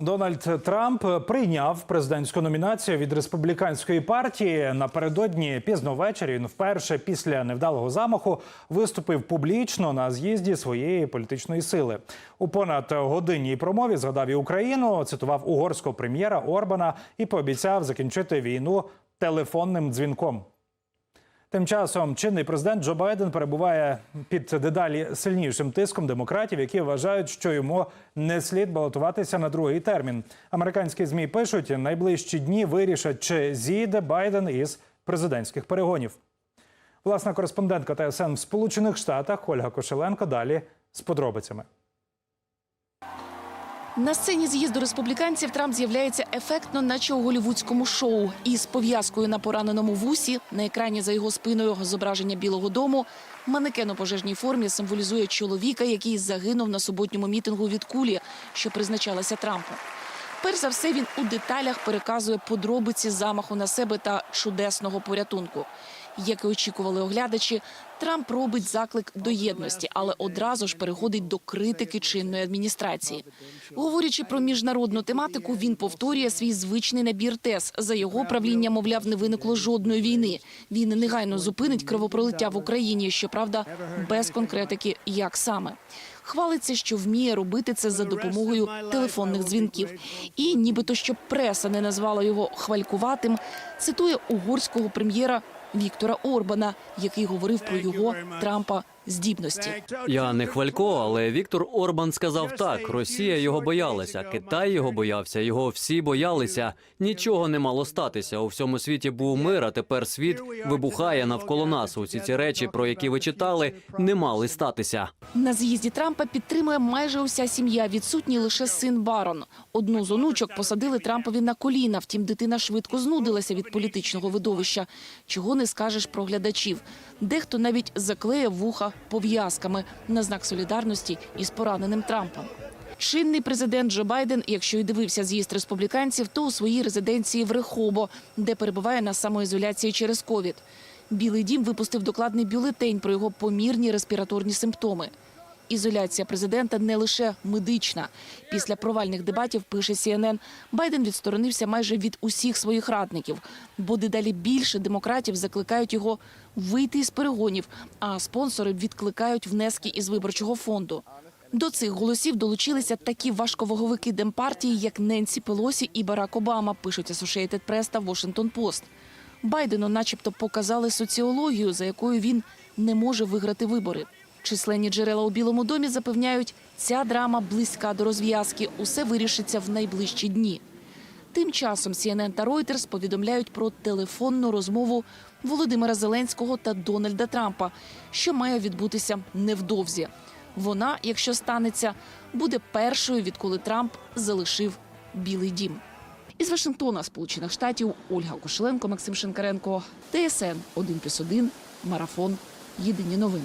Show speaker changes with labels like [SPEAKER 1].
[SPEAKER 1] Дональд Трамп прийняв президентську номінацію від республіканської партії. Напередодні пізно ввечері він вперше після невдалого замаху виступив публічно на з'їзді своєї політичної сили. У понад годинній промові згадав і Україну, цитував угорського прем'єра Орбана і пообіцяв закінчити війну телефонним дзвінком. Тим часом чинний президент Джо Байден перебуває під дедалі сильнішим тиском демократів, які вважають, що йому не слід балотуватися на другий термін. Американські змі пишуть, найближчі дні вирішать, чи зійде Байден із президентських перегонів. Власна кореспондентка ТСН в Сполучених Штатах Ольга Кошеленко далі з подробицями.
[SPEAKER 2] На сцені з'їзду республіканців Трамп з'являється ефектно, наче у голівудському шоу. Із пов'язкою на пораненому вусі на екрані за його спиною зображення Білого Дому. Манекен у пожежній формі символізує чоловіка, який загинув на суботньому мітингу від кулі, що призначалася Трампу. Перш за все, він у деталях переказує подробиці замаху на себе та чудесного порятунку. Як і очікували оглядачі, Трамп робить заклик до єдності, але одразу ж переходить до критики чинної адміністрації. Говорячи про міжнародну тематику, він повторює свій звичний набір тез. За його правління, мовляв, не виникло жодної війни. Він негайно зупинить кровопролиття в Україні. Щоправда, без конкретики, як саме. Хвалиться, що вміє робити це за допомогою телефонних дзвінків. І, нібито щоб преса не назвала його хвалькуватим, цитує угорського прем'єра Віктора Орбана, який говорив про його Трампа здібності.
[SPEAKER 3] Я не хвалько, але Віктор Орбан сказав так: Росія його боялася, Китай його боявся, його всі боялися. Нічого не мало статися. У всьому світі був мир, а тепер світ вибухає навколо нас. Усі ці речі, про які ви читали, не мали статися.
[SPEAKER 2] На з'їзді Трампа підтримує майже уся сім'я. Відсутній лише син Барон. Одну з онучок посадили Трампові на коліна. Втім, дитина швидко знудилася від політичного видовища. Чого не скажеш про глядачів. Дехто навіть заклеїв вуха пов'язками на знак солідарності із пораненим Трампом. Чинний президент Джо Байден, якщо й дивився з'їзд республіканців, то у своїй резиденції в Рехобо, де перебуває на самоізоляції через ковід. Білий дім випустив докладний бюлетень про його помірні респіраторні симптоми. Ізоляція президента не лише медична. Після провальних дебатів, пише CNN, Байден відсторонився майже від усіх своїх радників, бо дедалі більше демократів закликають його вийти із перегонів, а спонсори відкликають внески із виборчого фонду. До цих голосів долучилися такі важковаговики демпартії, як Ненсі Пелосі і Барак Обама, пишуть Associated Press та Washington Post. Байдену, начебто, показали соціологію, за якою він не може виграти вибори. Численні джерела у Білому домі запевняють, ця драма близька до розв'язки. Усе вирішиться в найближчі дні. Тим часом CNN та Reuters повідомляють про телефонну розмову Володимира Зеленського та Дональда Трампа, що має відбутися невдовзі. Вона, якщо станеться, буде першою, відколи Трамп залишив Білий Дім. Із Вашингтона, Сполучених Штатів, Ольга Кошеленко, Максим Шинкаренко, ТСН 1+,1, Марафон. Єдині новини.